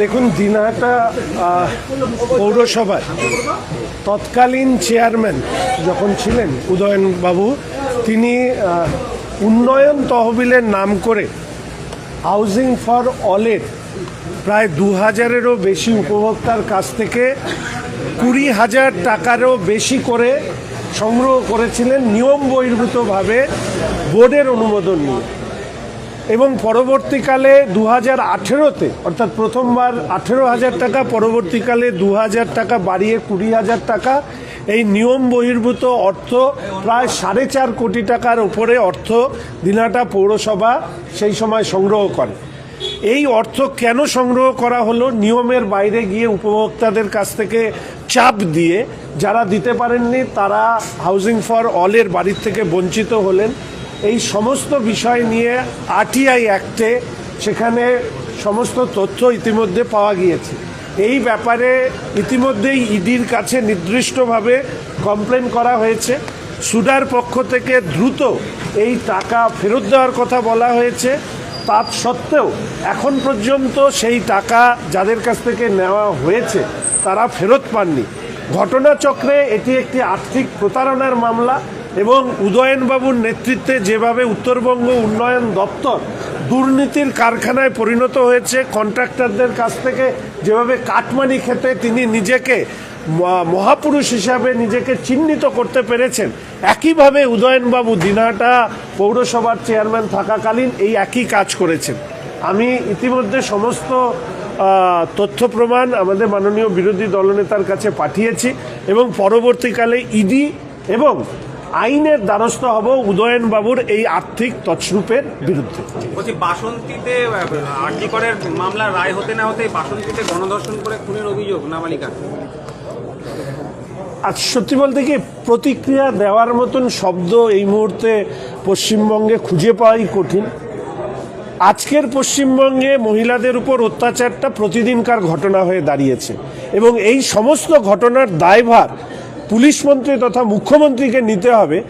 দেখুন দিনহাটা পৌরসভায় তৎকালীন চেয়ারম্যান যখন ছিলেন উদয়ন বাবু তিনি উন্নয়ন তহবিলের নাম করে হাউজিং ফর অলের প্রায় দু হাজারেরও বেশি উপভোক্তার কাছ থেকে কুড়ি হাজার টাকারও বেশি করে সংগ্রহ করেছিলেন নিয়ম বহির্ভূতভাবে বোর্ডের অনুমোদন নিয়ে। এবং পরবর্তীকালে দু হাজার আঠেরোতে, অর্থাৎ প্রথমবার আঠেরো হাজার টাকা, পরবর্তীকালে দু হাজার টাকা, বাড়িয়ে কুড়ি হাজার টাকা, এই নিয়ম বহির্ভূত অর্থ প্রায় সাড়ে চার কোটি টাকার উপরে অর্থ দিনাটা পৌরসভা সেই সময় সংগ্রহ করে। এই অর্থ কেন সংগ্রহ করা হলো? নিয়মের বাইরে গিয়ে উপভোক্তাদের কাছ থেকে চাপ দিয়ে যারা দিতে পারেননি, তারা হাউজিং ফর অলের বাড়ির থেকে বঞ্চিত হলেন। এই সমস্ত বিষয় নিয়ে আরটিআই অ্যাক্টে সেখানে সমস্ত তথ্য ইতিমধ্যে পাওয়া গিয়েছে। এই ব্যাপারে ইতিমধ্যেই ইডির কাছে নির্দিষ্টভাবে কমপ্লেন করা হয়েছে। সুডার পক্ষ থেকে দ্রুত এই টাকা ফেরত দেওয়ার কথা বলা হয়েছে। তা সত্ত্বেও এখন পর্যন্ত সেই টাকা যাদের কাছ থেকে নেওয়া হয়েছে, তারা ফেরত পাননি। ঘটনাচক্রে এটি একটি আর্থিক প্রতারণার মামলা। এবং উদয়নবাবুর নেতৃত্বে যেভাবে উত্তরবঙ্গ উন্নয়ন দপ্তর দুর্নীতির কারখানায় পরিণত হয়েছে কন্ট্রাক্টরদের কাছ থেকে যেভাবে কাটমানি খেতে তিনি নিজেকে মহাপুরুষ হিসাবে নিজেকে চিহ্নিত করতে পেরেছেন, একইভাবে উদয়নবাবু দিনাটা পৌরসভার চেয়ারম্যান থাকাকালীন এই একই কাজ করেছেন। আমি ইতিমধ্যে সমস্ত তথ্য প্রমাণ আমাদের মাননীয় বিরোধী দলনেতার কাছে পাঠিয়েছি এবং পরবর্তীকালে ইডি এবং আইনের দ্বারস্থ হব উদয়ন বাবুর এই আর্থিক তছরূপের বিরুদ্ধে। বলছি বাসন্তীতে আরজি করের মামলা রায় হতে না হতে বাসন্তীতে গণধর্ষণ করে খুনের অভিযোগ নাবালিকা আর সত্যি বলতে কি প্রতিক্রিয়া দেওয়ার মতন শব্দ এই মুহূর্তে পশ্চিমবঙ্গে খুঁজে পাওয়াই কঠিন। আজকের পশ্চিমবঙ্গে মহিলাদের উপর অত্যাচারটা প্রতিদিনকার ঘটনা হয়ে দাঁড়িয়েছে এবং এই সমস্ত ঘটনার দায়ভার পুলিশ মন্ত্রী তথা মুখ্যমন্ত্রীকে নিতে হবে।